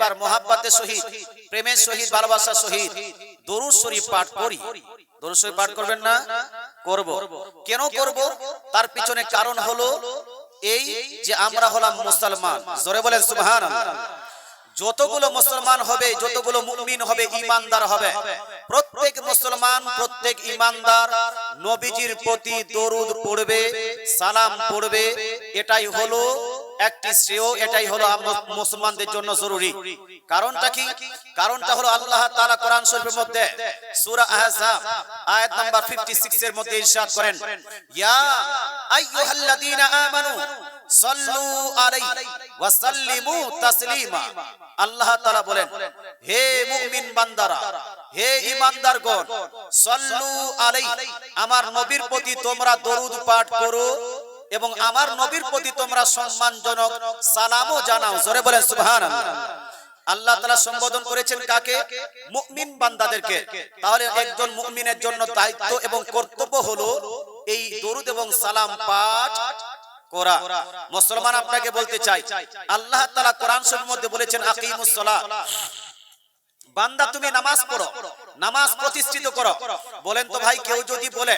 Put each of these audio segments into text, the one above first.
একবার মোহাব্বতের সহিত প্রেমের সহিত ভালোবাসার সহিত দরুদ শরীফ পাঠ করি। দরুদ শরীফ পাঠ করবেন না? করব। কেন করব? তার পিছনে কারণ হলো এই যে আমরা হলাম মুসলমান। জোরে বলেন, সুবহানাল্লাহ। যতগুলো মুসলমান হবে, যতগুলো মুমিন হবে ইমানদার হবে। প্রত্যেক মুসলমান, প্রত্যেক ইমানদার নবীজির প্রতি দরুদ পড়বে, সালাম পড়বে। এটাই হলো একটি শ্রেয় এটাই হলো মুসলমানদের জন্য জরুরি। কারণটা কি? কারণটা হলো আল্লাহ তাআলা কোরআন শরীফের মধ্যে সূরা আহজাব আয়াত নাম্বার 56 এর মধ্যে ইরশাদ করেন। ইয়া আইয়ুহাল্লাযীনা আমানু সাল্লু আলাইহি ওয়া সাল্লিমু তাসলিমা। আল্লাহ তাআলা বলেন, হে মুমিন বান্দারা, হে ঈমানদারগণ, সাল্লু আলাইহি, আমার নবীর প্রতি তোমরা দরুদ পাঠ করো এবং আমার নবীর প্রতি তোমরা সম্মানজনক সালামও জানাও। জোরে বলেন, সুবহানাল্লাহ। আল্লাহ তাআলা সম্বোধন করেছেন কাকে? মুমিন বান্দাদেরকে। তাহলে একজন মুমিনের জন্য দায়িত্ব এবং কর্তব্য হলো এই দরুদ এবং সালাম পাঠ করা। মুসলমান আপনাকে বলতে চাই, আল্লাহ তাআলা কোরআন মধ্যে বলেছেন, আকিমুস সালাহ বান্দা তুমি নামাজ পড়ো। নামাজ প্রতিষ্ঠিত করো। বলেন তো ভাই কেউ যদি বলে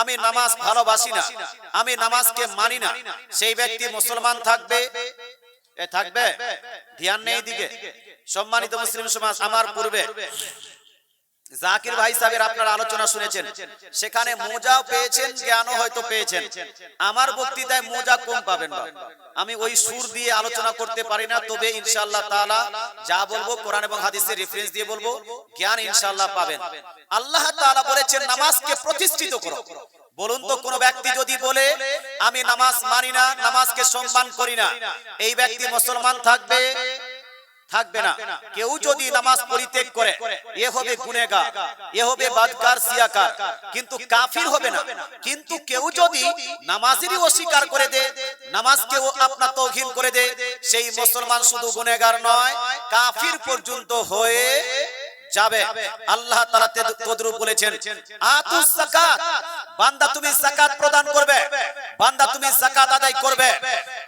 আমি নামাজ ভালোবাসি না আমি নামাজকে মানি না। সেই ব্যক্তি মুসলমান থাকবে। থাকবে। ধ্যান নেই দিকে। সম্মানিত মুসলিম সমাজ আমার পূর্বে। জাকির ভাই সাহেবের আপনারা আলোচনা শুনেছেন। সেখানে মোজাও পেয়েছেন, জ্ঞানও হয়তো পেয়েছেন। আমার বক্তৃতায় মোজা কম পাবেন না আমি ওই সুর দিয়ে আলোচনা করতে পারি না, তবে ইনশাআল্লাহ তাআলা যা বলব কোরআন এবং হাদিসের রেফারেন্স দিয়ে বলব, জ্ঞান ইনশাআল্লাহ পাবেন। আল্লাহ তাআলা বলেছেন, নামাজকে প্রতিষ্ঠিত করো। বলুন তো, কোন ব্যক্তি যদি বলে, আমি নামাজ মানি না, নামাজকে সম্মান করি না। এই ব্যক্তি মুসলমান থাকবে থাকবে না। কেউ যদি নামাজ পরিত্যাগ করে এ হবে গুনেগার এ হবে বাদকার সিয়াকার। কিন্তু কাফির হবে না। কিন্তু কেউ যদি নামাজেরই অস্বীকার করে দে নামাজকে ও আপনা তৌহিন করে দে সেই মুসলমান শুধু গুনেগার নয় কাফির পর্যন্ত হয়ে যাবে। আল্লাহ তাআলা তদরূপ বলেছেন আতুস যাকাত বান্দা তুমি যাকাত প্রদান করবে, বান্দা তুমি যাকাত আদায় করবে।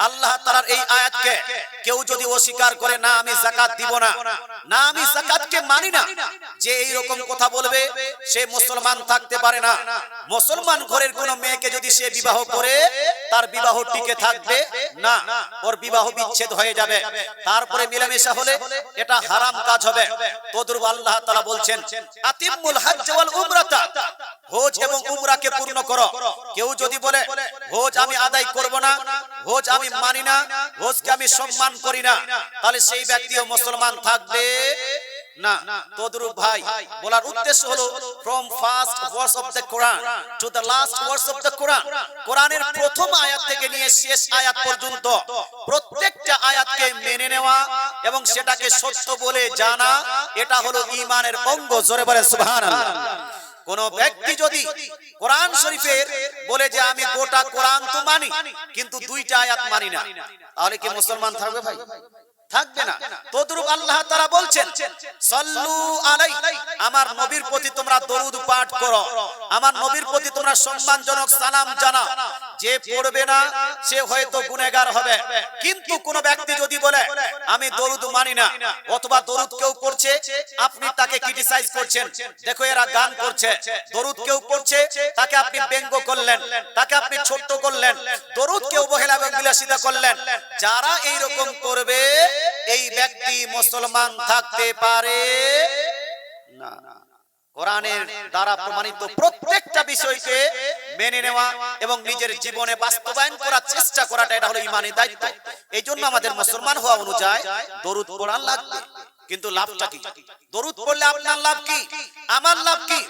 আল্লাহ তাআলার এই আয়াতকে কেউ যদি অস্বীকার করে, না, আমি যাকাত দিব না। না, আমি যাকাতকে মানি না। যে এই রকম কথা বলবে, সে মুসলমান থাকতে পারে না। মুসলমান ঘরের কোন মেয়েকে যদি সে বিবাহ করে, তার বিবাহ টিকে থাকবে? না, ওর বিবাহ বিচ্ছেদ হয়ে যাবে। তারপরে মিলামেশা হলে এটা হারাম কাজ হবে। তদরূপ আল্লাহ তাআলা বলছেন, আতিমুল হজ্জ ওয়াল উমরাতা হজ এবং উমরাকে পূর্ণ করো। কেউ যদি বলে হজ আমি আদায় করব না হজ আমি মানি না হজকে আমি সম্মান করি না, তাহলে সেই ব্যক্তিও মুসলমান থাকবে না। ভাই, বলার উদ্দেশ্য হলো from first words of the Quran to the last words of the Quran কোরআনের প্রথম আয়াত থেকে নিয়ে শেষ আয়াত পর্যন্ত প্রত্যেকটা আয়াতকে মেনে নেওয়া এবং সেটাকে সত্য বলে জানা, এটা হলো ঈমানের অঙ্গ। জোরে বলেন, সুবহানাল্লাহ। কোন ব্যক্তি যদি কোরআন শরীফের বলে যে আমি গোটা কোরআন তো মানি, কিন্তু দুইটা আয়াত মানি না, তাহলে কি মুসলমান থাকবে ভাই? থাকবে না। তদরূপ আল্লাহ তারা বলছেন, সল্লু আলাই, আমার নবীর প্রতি তোমরা দরুদ পাঠ করো। আমার নবীর প্রতি তোমরা সম্মানজনক সালাম জানা যে পড়বে না, সে হয়তো গুনেগার হবে। কিন্তু কোন ব্যক্তি যদি বলে, আমি দরুদ মানি না, অথবা দরুদ কেউ আপনি তাকে ক্রিটিসাইজ করছেন। দেখো এরা গান করছে। দরুদ কেউ করছে তাকে আপনি ব্যঙ্গ করলেন, তাকে আপনি ছোট্ট করলেন। দরুদ কেউ বহেলা এবং বিলাসিতা করলেন। যারা এই রকম করবে এই ব্যক্তি মুসলমান থাকতে পারে? না। কোরআনের দ্বারা প্রমাণিত প্রত্যেকটা বিষয়কে মেনে নেওয়া এবং নিজের জীবনে বাস্তবায়ন করার চেষ্টা করাটা এটা হলো ইমানের দায়িত্ব। এই জন্য আমাদের মুসলমান হওয়া অনুযায়ী দরুদ পড়া লাগবে। কিন্তু লাভটা কি? দরুদ পড়লে আপনার লাভ কি? আমার লাভ কি?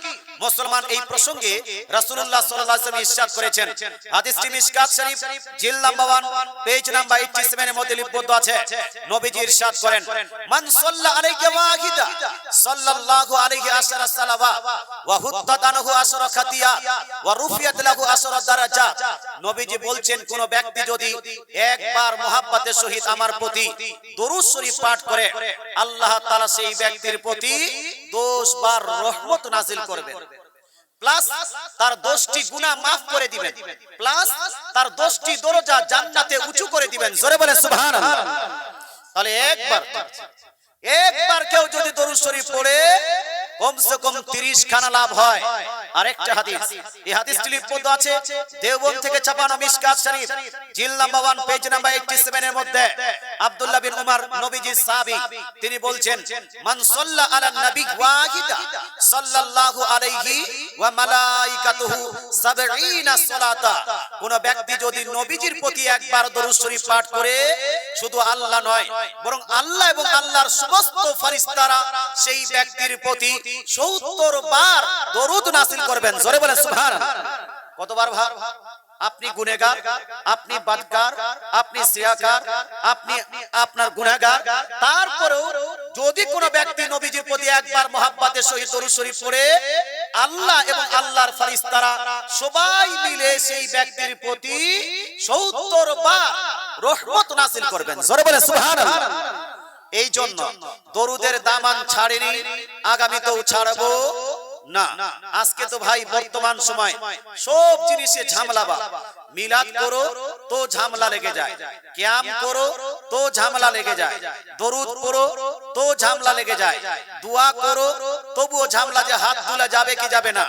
মুসলমান এই প্রসঙ্গে রাসূলুল্লাহ সাল্লাল্লাহু আলাইহি ওয়াসাল্লাম ইরশাদ করেছেন। হাদিসটি মিশকাত শরীফ, জিল নাম্বার 1 পেজ নাম্বার 87 এর মধ্যে লিপিবদ্ধ আছে। নবীজি ইরশাদ করেন, মান সাল্লা আলাইহি ওয়াহিদা সাল্লাল্লাহু আলাইহি আশরা সালাওয়া, ওয়া আনহু আশরা খাতিয়া, ওয়া রুফিয়াত লাহু আশরা দারাজাত নবীজি বলছেন, কোন ব্যক্তি যদি একবার মোহাব্বতের সহিত আমার প্রতি দরুদ শরীফ পাঠ করে, আল্লাহ তাআলা সেই ব্যক্তির প্রতি 10 বার রহমত নাজিল করবেন। প্লাস তার দশটি গুনাহ মাফ করে দিবেন। প্লাস তার দশটি দরজা জান্নাতে উঁচু করে দিবেন। জোরে বলে সুবহানাল্লাহ। তাহলে একবার একবার কেউ যদি দরুদ শরীফ পড়ে কমসে কম 30 খানা লাভ হয়। আরেকটা হাদিস। এই হাদিসটি লিপিবদ্ধ আছে। দেওবন্দ থেকে ছাপানো শরীফ। জিল নাম্বার 1 পেজ নাম্বার 87 এর মধ্যে বিন নবীজি তিনি বলছেন আলা নবী ওয়াহিদা, সাল্লাল্লাহু আলাইহি ওয়া মালাইকাতুহু 70 সালাতা। কোন ব্যক্তি যদি নবীজির প্রতি একবার দরুদ শরীফ পাঠ করে, শুধু আল্লাহ নয়, বরং আল্লাহ এবং আল্লাহর সমস্ত ফেরেশতারা সেই ব্যক্তির প্রতি 70 বার দরুদ নাযিল করবেন। জোরে বলে সুবহানাল্লাহ কতবার ভার আপনি গুনেগার আপনি বাদকার আপনি সিয়াকার আপনি আপনার গুনাহগার তারপরেও যদি কোনো ব্যক্তি নবীজির প্রতি একবার মহাব্বাতের সহিত দরুদ শরীফ পড়ে, আল্লাহ এবং আল্লাহর ফেরেশতারা সবাই মিলে সেই ব্যক্তির প্রতি 70 বার রহমত নাযিল করবেন। জোরে বলে সুবহানাল্লাহ। এই জন্য দরুদের দামান ছাড়েনি আগামীতেও ছাড়বো না। আজকে তো ভাই বর্তমান সময়, সব জিনিসে ঝামেলা বা মিলাদ করো, তো ঝামেলা লেগে যায়। ক্যাম করো, তো ঝামেলা লেগে যায়। দরুদ পড়ো, তো ঝামেলা লেগে যায়। দোয়া করো, তবুও ঝামেলা যে হাত তোলা যাবে কি যাবে না।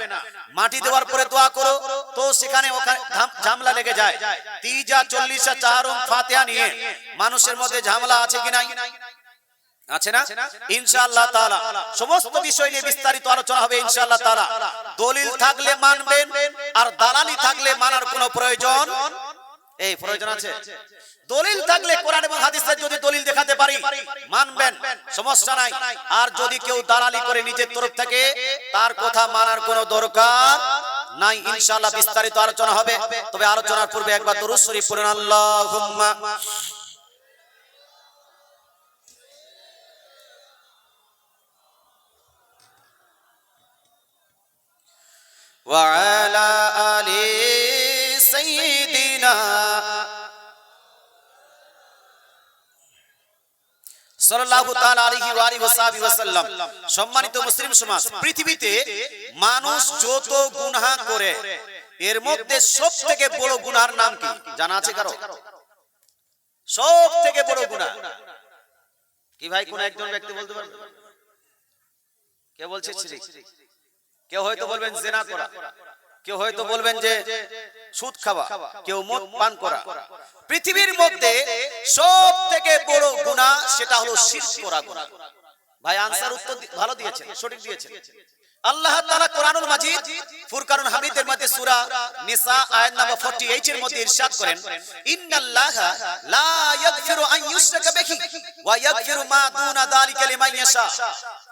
মাটি দেওয়ার পরে দোয়া করো, তো সেখানে ঝামেলা লেগে যায়। তিজা চল্লিশা, চারম, ফাতেহা নিয়ে মানুষের মধ্যে ঝামেলা আছে কি নাই? আছে না? ইনশাআল্লাহ তাআলা। সমস্ত বিষয় নিয়ে বিস্তারিত আলোচনা হবে ইনশাআল্লাহ তাআলা। দলিল থাকলে মানবেন আর দালালি থাকলে মানার কোনো প্রয়োজন? এই প্রয়োজন আছে। দলিল থাকলে কোরআন এবং হাদিসের যদি দলিল দেখাতে পারি মানবেন। সমস্যা নাই। আর যদি কেউ দালালি করে নিজের তরফ থেকে তার কথা মানার কোনো দরকার নাই। ইনশাআল্লাহ বিস্তারিত আলোচনা হবে। তবে আলোচনার পূর্বে একবার দরুদ শরীফ পড়ুন। আল্লাহুম্মা। وعلى آل سيدنا সাল্লাল্লাহু তাআলা আলাইহি ওয়া আলিহি ওয়াসাহবিহি ওয়াসাল্লাম সম্মানিত মুসলিম সমাজ পৃথিবীতে মানুষ যত গুনাহ করে এর মধ্যে সবথেকে বড় গুনাহর নাম কি জানা আছে কারো সব থেকে বড় গুনাহ কি ভাই কোন একজন ব্যক্তি বলতে পারবে কে বলছে শিরিক কেউ হয়তো বলবেন জেনা করা। কেউ হয়তো বলবেন যে সুদ খাওয়া। কেউ মদ পান করা। পৃথিবীর মধ্যে সব থেকে বড় গুণা সেটা হলো শিরক করা গুণা ভাই আনসার উত্তর ভালো দিয়েছেন সঠিক দিয়েছেন। আল্লাহ তাআলা কোরআনুল মাজিদ ফুরকানুল হামিদের মধ্যে সূরা নিসা আয়াত নাম্বার 48 এর মধ্যে ইরশাদ করেন, ইন্নাল্লাহা লা ইয়াগফিরু আন ইউশরাকা বিহি ওয়া ইয়াগফিরু মা দুনা যালিকা লিমান ইয়াশা।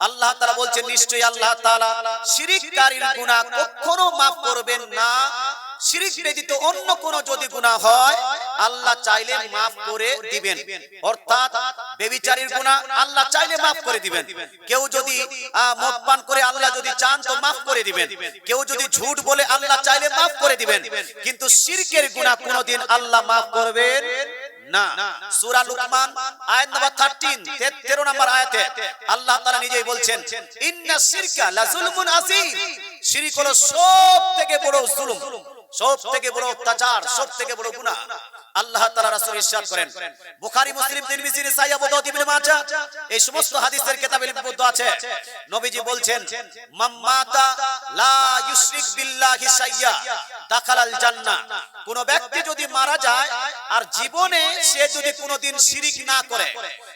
আল্লাহ তাআলা বলছেন, নিশ্চয়ই আল্লাহ তাআলা শিরককারীর গুনাহ কখনো maaf করবেন না। শিরিক ব্যতীত অন্য কোন যদি গুনাহ হয় আল্লাহ চাইলে maaf করে দিবেন। অর্থাৎ বেবিচারীর গুনাহ আল্লাহ চাইলে maaf করে দিবেন। কেউ যদি আহ, মদ পান করে আল্লাহ যদি চান তো maaf করে দিবেন। কেউ যদি ঝুট বলে আল্লাহ চাইলে maaf করে দিবেন। কিন্তু শিরকের গুনাহ কোনদিন আল্লাহ maaf করবেন না। সূরা লুকমান আয়াত নাম্বার 13 13 নম্বর আয়াতে আল্লাহ তাআলা নিজেই বলছেন ইন্না শিরকা লাযুলমুন আযীম। শিরক হলো সব থেকে বড় জুলুম সব থেকে বড় অত্যাচার সব থেকে বড় গুনাহ। আল্লাহ তাআলা রাসূল ইরশাদ করেন। বুখারী, মুসলিম, তিরমিজি আবু দাউদ ইবনে মাজাহ এই সমস্ত হাদিসের কিতাবে লিপিবদ্ধ আছে। নবীজি বলছেন মাম্মাতা লা ইউশরিক বিল্লাহি দাখালাল জান্নাহ। কোন ব্যক্তি যদি মারা যায়, আর জীবনে সে যদি কোনোদিন শিরিক না করে,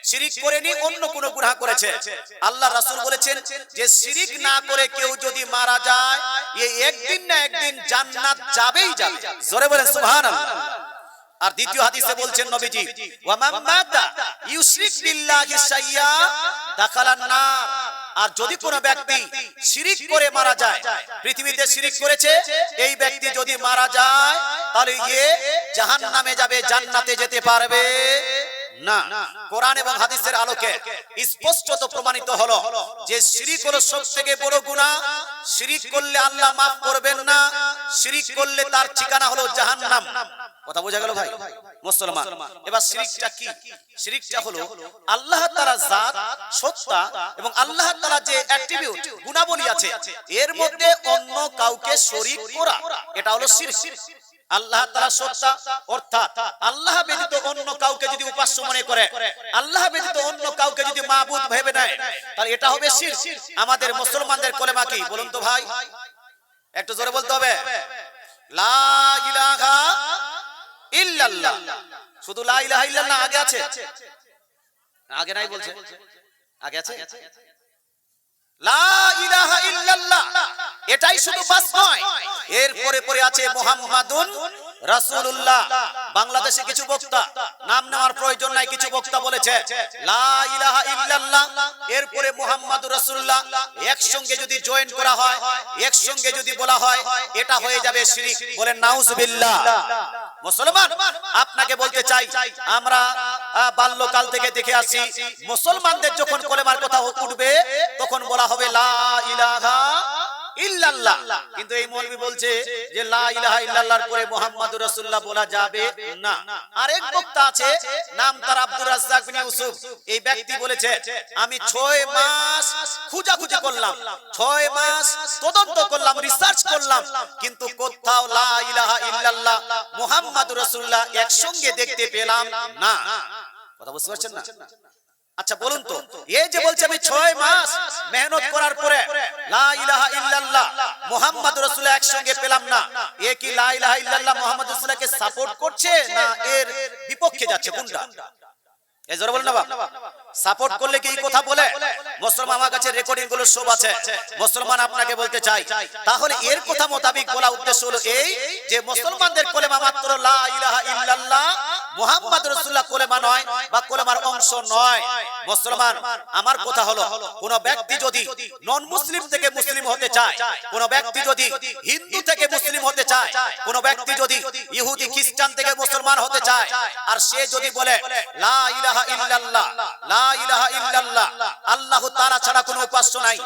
শিরিক করেনি অন্য কোন গুনাহ করেছে, আল্লাহ রাসূল বলেছেন যে শিরিক না করে কেউ যদি মারা যায়, এই একদিন না একদিন জান্নাত যাবেই যাবে। জোরে বলেন, সুবহানাল্লাহ। আর দ্বিতীয় হাদিসে বলছেন নবীজি ওয়া মান মাতা ইউশরিক বিল্লাহি শাইয়্যা দাখালান নার। আর যদি কোনো ব্যক্তি শিরিক করে মারা যায় পৃথিবীতে শিরিক করেছে এই ব্যক্তি যদি মারা যায় তাহলে ইয়ে জাহান্নামে যাবে জান্নাতে যেতে পারবে। না কোরআন এবং হাদিসের আলোকে স্পষ্টত প্রমাণিত হলো যে শিরিক হলো সবথেকে বড় গুনাহ। শিরিক করলে আল্লাহ মাফ করবেন না। শিরিক করলে তার ঠিকানা হলো জাহান্নাম। কথা বোঝা গেল ভাই? মুসলমান এবার শিরিকটা কি? শিরিকটা হলো আল্লাহ তাআলা জাত সত্তা এবং আল্লাহ তাআলা যে অ্যাট্রিবিউট গুণাবলী আছে এর মধ্যে অন্য কাউকে শরীক করা। এটা হলো শিরক। আল্লাহ তাআলা সত্তা অর্থাৎ আল্লাহ ব্যতীত অন্য কাউকে যদি উপাস্য মনে করে আল্লাহ ব্যতীত অন্য কাউকে যদি মাবুদ ভেবে নেয় তাহলে এটা হবে শিরক। আমাদের মুসলমানদের কলেমা কি? বলুন তো ভাই। একটু জোরে বলতে হবে। লা ইলাহা ইল্লাল্লাহ। শুধু লা ইলাহা ইল্লাল্লাহ আগে আছে? আগে নাই বলছে? আগে আছে? লা ইলাহা ইল্লাল্লাহ। এটাই শুধু বাস নয়। পরে আছে মুহাম্মাদুন রাসূলুল্লাহ। বাংলাদেশে কিছু বক্তা নাম নেওয়ার প্রয়োজন নাই, কিছু বক্তা বলেছে, লা ইলাহা ইল্লাল্লাহ। মুহাম্মাদুর রাসূলুল্লাহ। একসঙ্গে যদি জয়েন করা হয়, একসঙ্গে যদি বলা হয়, এটা হয়ে যাবে শিরিক। বলেন, নাউজুবিল্লাহ। মুসলমান, আপনাকে বলতে চাই, আমরা বাল্যকাল থেকে দেখে আসি, মুসলমানদের যখন কলেমার কথা উঠবে, তখন বলা হবে লা ইলাহা ইল্লাল্লাহ। কিন্তু এই মৌলবি বলছে যে লা ইলাহা ইল্লাল্লাহর পরে মুহাম্মাদুর রাসূলুল্লাহ বলা যাবে না। আরেক বক্তা আছে নাম তার আব্দুর রাজ্জাক বিন ইউসুফ। এই ব্যক্তি বলেছে আমি 6 মাস খুঁজাখুঁজি করলাম। 6 মাস তদন্ত করলাম রিসার্চ করলাম। কিন্তু কোথাও লা ইলাহা ইল্লাল্লাহ মুহাম্মাদুর রাসূলুল্লাহ একসঙ্গে দেখতে পেলাম না? কথা বুঝতে পারছেন না? আচ্ছা বলুন তো এই যে বলছে আমি ছয় মাস মেহনত করার পরে লা ইলাহা ইল্লাল্লাহ মুহাম্মদ একসঙ্গে পেলাম না। এ কি লা ইলাহা ইল্লাল্লাহ মুহাম্মদ সাপোর্ট করছে না এর বিপক্ষে যাচ্ছে কোনটা? এই জোরে বলেন না সাপোর্ট করলে কি কথা বলে? মুসলমান আমার কাছে রেকর্ডিংগুলো সব আছে। মুসলমান আপনাকে বলতে চাই। তাহলে এর কথা মোতাবেক বলা উদ্দেশ্য হলো এই যে মুসলমানদের কলেমা মাত্র লা ইলাহা ইল্লাল্লাহ মুহাম্মদ কলেমা নয় বা কলেমার অংশ নয়। মুসলমান, আমার কথা হলো, কোন ব্যক্তি যদি নন মুসলিম থেকে মুসলিম হতে চায়, কোন ব্যক্তি যদি হিন্দু থেকে মুসলিম হতে চায়, কোন ব্যক্তি যদি ইহুদি খ্রিস্টান থেকে মুসলমান হতে চায়, আর সে যদি বলে, লা ইলাহা ইল্লাল্লাহ, লা ইলাহা ইল্লাল্লাহ, আল্লাহ তাআলা ছাড়া কোনো উপাস্য নাই।